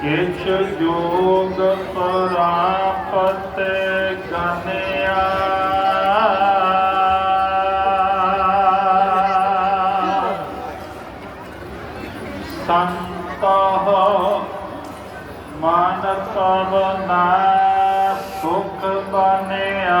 ਕਿਛ ਜੋਗ ਪਰਾਪਤ ਗਨਿਆ ਸੰਤਹ ਮਨ ਤਵ ਨਾ ਸੁਖ ਬਨਿਆ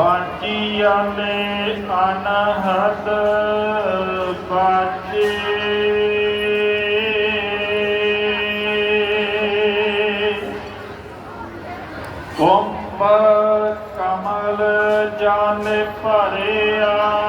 ਬਾਜੀਆਂ ਨੇ ਅਨਹਦ ਬਾਜੇ ਕੁੰਭ ਕਮਲ ਜਨ ਭਰਿਆ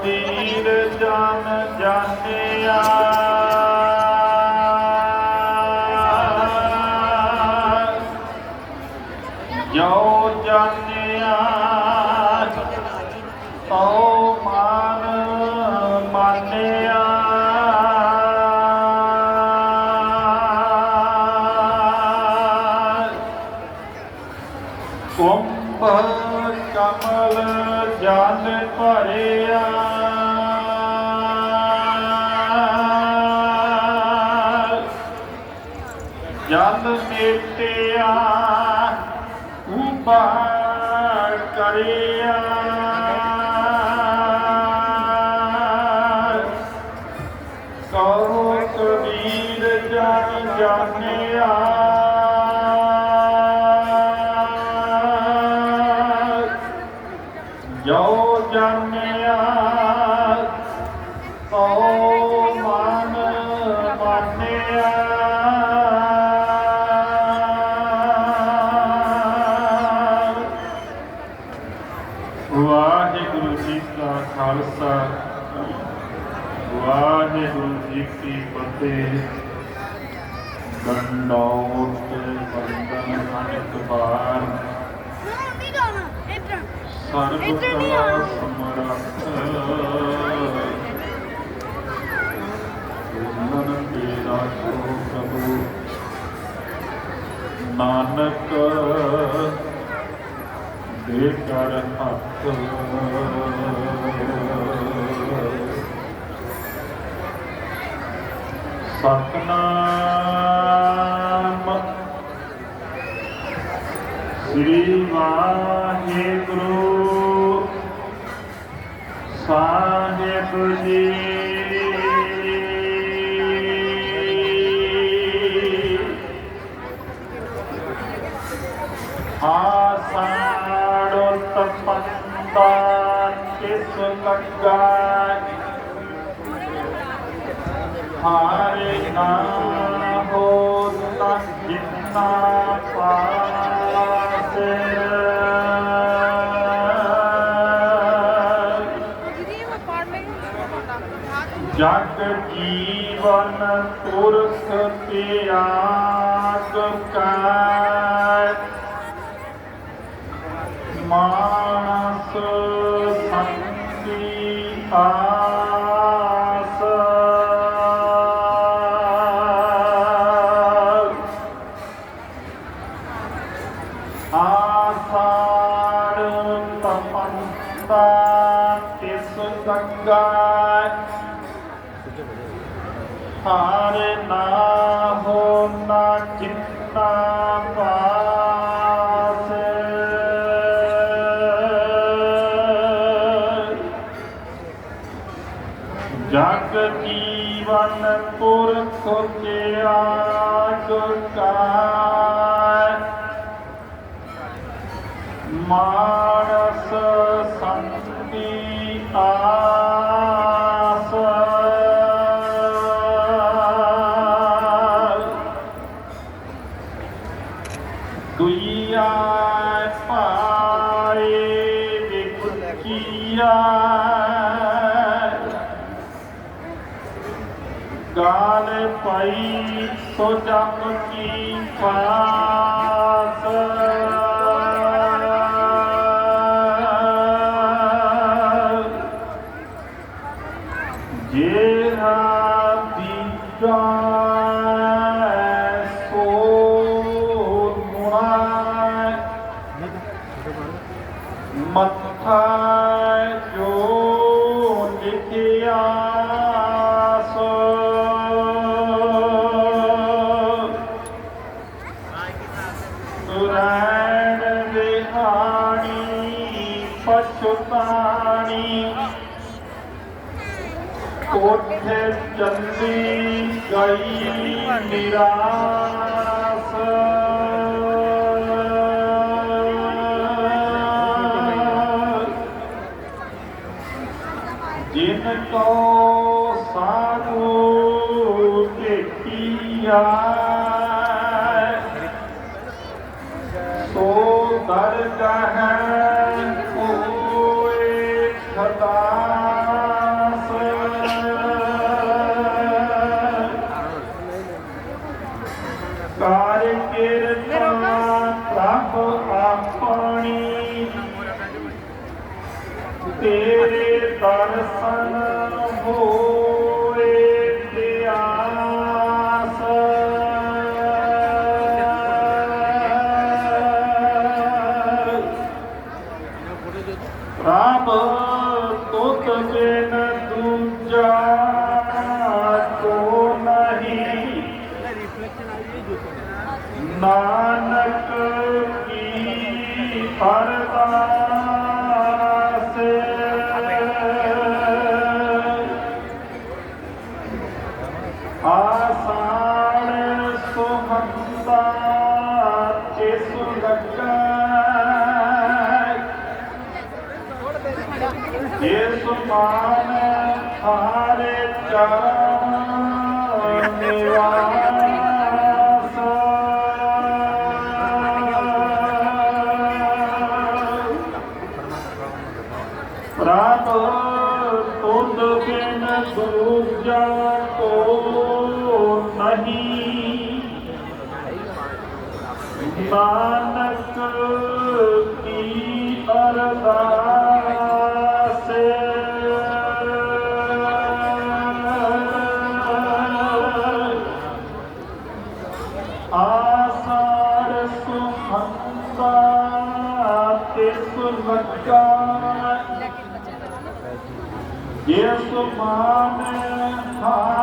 ਕਹੋ ਕਹੋ ਕਬੀਰ ਜਨ ਜਾਣਿਆ? ਜੋ ਜਾਣਿਆ ਤੋ ਮਨ ਮਾਨਿਆ। ਦੰਡੋਤ ਬੰਦਨ ਅਨੇਕ ਬਾਰ ਸਰਬ ਕਲਾ ਸਮਰੱਥ ਮਨ ਤੇਰਾ ਸੋ ਪ੍ਰਭੂ ਨਾਨਕ ਦੇ ਕਰ ਹੱਥ। ਸਤਨਾਮ ਸ੍ਰੀ ਵਾਹਿਗੁਰੂ। ਸਾਹਿਬ ਜੀ। ਆਸਾੜੋ ਤਪੰਦਾ ਕਿਸ ਲੱਗਾ ਹਾਰੇ ਨਾ ਹੋ ਤਾ ਜਿੰਨਾ ਪਾਸੇ ਜਗ ਜੀਵਨ ਪੁਰਖ ਤਿਆਗ ਕੈ। ਮਾਨਸ ਸੰਤੀ ਆਸ ਮਾਨਸ ਸੰਤੀ ਆਸ। ਦੁਈਆ ਪਾਏ ਵਿਕੀਆ ਗਾਲ ਪਾਈ ਸੋ ਜਮ ਕੀ ਪਾਸ ਕੋਠੇ ਚੰਦੀ ਗਈ ਨਿਰਾਸ। ਜਿਨ ਕੋ ਸਾਧੂ ਭੇਟੀਆ ਸੋ ਦਰਗਹ ਕੋਏ ਕਿਰਪਾ ਪ੍ਰਭ ਆਪਣੀ ਤੇਰੇ ਦਰਸ਼ਨ ਹੋਏ ਪਿਆਸ ਪ੍ਰਭ ਜਿਸ ਮਾਨ ਹਾਰੇ ਚਰਨ ਨਿਵਾਸ ਪ੍ਰਭ ਤੁਧ ਬਿਨ ਦੂਜਾ ਕੋ ਨਹੀਂ। ਨਾਨਕ ਕੀ ਅਰਦਾਸ ਲੱਗਾ ਜਿਸ ਮਾਨ ਹਾਰੇ